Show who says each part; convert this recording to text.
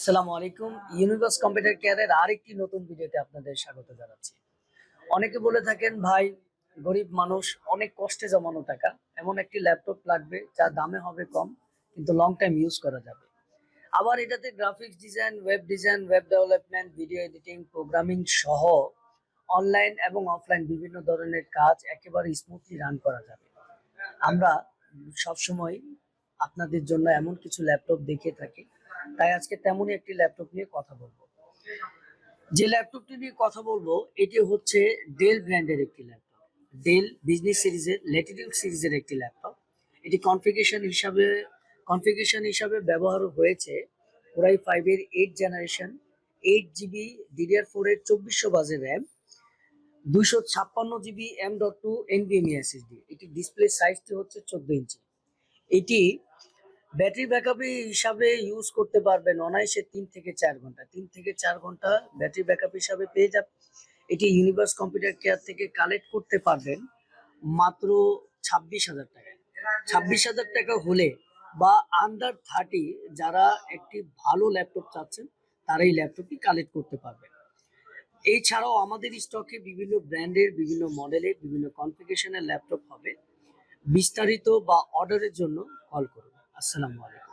Speaker 1: আসসালামু আলাইকুম। Universe computer কেয়ারের আরেকটি নতুন ভিডিওতে আপনাদের স্বাগত জানাচ্ছি। অনেকে বলে থাকেন, ভাই, গরিব মানুষ, অনেক কষ্টে জমানো টাকা। এমন একটি ল্যাপটপ লাগবে যা দামে হবে কম, কিন্তু লং টাইম ইউজ করা যাবে। আবার এটাতে graphics design web design web development video editing programming সহ অনলাইন এবং অফলাইন বিভিন্ন ধরনের কাজ একেবারে স্মুথলি রান করা যাবে। আমরা সবসময় আপনাদের জন্য এমন কিছু ল্যাপটপ দেখে থাকি তাই আজকে তেমনই একটি ল্যাপটপ নিয়ে কথা বলব। যে ল্যাপটপটি নিয়ে কথা বলব, এটি হচ্ছে ডেল ব্র্যান্ডের একটি ল্যাপটপ ডেল বিজনেস সিরিজের ল্যাটিটিউড সিরিজের একটি ল্যাপটপ এটি কনফিগেশন হিসাবে কনফিগেশন হিসাবে ব্যবহার হয়েছে কোরাই ফাইভের eight generation eight GB DDR four এর চব্বিশশো বাজে র্যাম দুশো ছাপ্পান্ন GB M dot two NVMe SSD এটি ডিসপ্লে সাইজটি হচ্ছে চোদ্দ ইঞ্চি। এটি ব্যাটারি ব্যাকআপ হিসাবে ইউজ করতে পারবেন অনায়াসে তিন থেকে চার ঘণ্টা। তিন থেকে চার ঘণ্টা ব্যাটারি ব্যাকআপ হিসাবে পেয়ে যাবেন এটি ইউনিভার্স কম্পিউটার কেয়ার থেকে কালেক্ট করতে পারবেন মাত্র ছাব্বিশ হাজার টাকা ছাব্বিশ হাজার টাকা হলে বা আন্ডার থার্টি যারা একটি ভালো ল্যাপটপ চাচ্ছেন তারা এই ল্যাপটপটি কালেক্ট করতে পারবেন। এছাড়াও আমাদের স্টকে বিভিন্ন ব্র্যান্ডের বিভিন্ন মডেলের বিভিন্ন কনফিগারেশনের ল্যাপটপ হবে। বিস্তারিত বা অর্ডারের জন্য কল করুন। আসসালামু আলাইকুম।